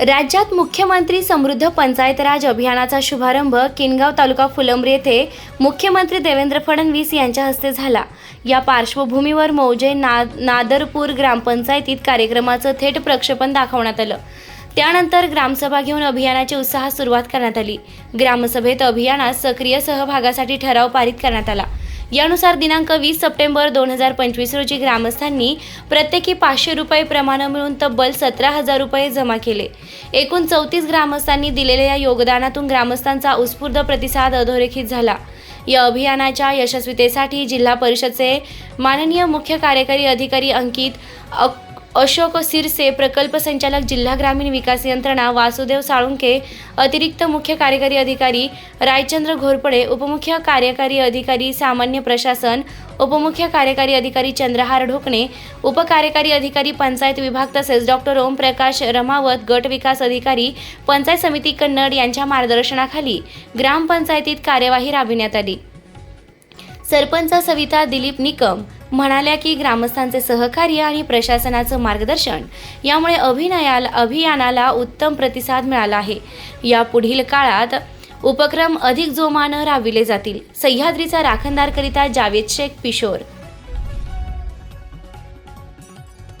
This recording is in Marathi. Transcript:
राज्यात मुख्यमंत्री समृद्ध पंचायत राज अभियानाचा शुभारंभ किनगाव तालुका फुलंब्री येथे मुख्यमंत्री देवेंद्र फडणवीस यांच्या हस्ते झाला. या पार्श्वभूमीवर मौजे ना नादरपूर ग्रामपंचायतीत कार्यक्रमाचं थेट प्रक्षेपण दाखवण्यात आलं. त्यानंतर ग्रामसभा घेऊन अभियानाची उत्साहात सुरुवात करण्यात आली. ग्रामसभेत अभियानात सक्रिय सहभागासाठी ठराव पारित करण्यात आला. यानुसार दिनांक वीस सप्टेंबर दोन हजार पंचवीस रोजी ग्रामस्थांनी प्रत्येकी पाचशे रुपये प्रमाण मिळून तब्बल सतरा हजार रुपये जमा केले. एकूण चौतीस ग्रामस्थांनी दिलेल्या या योगदानातून ग्रामस्थांचा उत्स्फूर्त प्रतिसाद अधोरेखित झाला. या अभियानाच्या यशस्वीतेसाठी जिल्हा परिषदचे माननीय मुख्य कार्यकारी अधिकारी अंकित अक- अशोक सिरसे प्रकल्प संचालक जिल्हा ग्रामीण विकास यंत्रणा वासुदेव साळुंके अतिरिक्त मुख्य कार्यकारी अधिकारी रायचंद्र घोरपडे उपमुख्य कार्यकारी अधिकारी सामान्य प्रशासन उपमुख्य कार्यकारी अधिकारी चंद्रहार ढोकणे उपकार्यकारी अधिकारी पंचायत विभाग तसेच डॉक्टर ओमप्रकाश रमावत गट विकास अधिकारी पंचायत समिती कन्नड यांच्या मार्गदर्शनाखाली ग्रामपंचायतीत कार्यवाही राबविण्यात आली. सरपंच सविता दिलीप निकम म्हणाल्या की ग्रामस्थांचे सहकार्य आणि प्रशासनाचं मार्गदर्शन यामुळे अभिनयाला अभियानाला उत्तम प्रतिसाद मिळाला आहे. या पुढील काळात उपक्रम अधिक जोमानं राबविले जातील. सह्याद्रीचा राखणदारकरिता जावेद शेख किशोर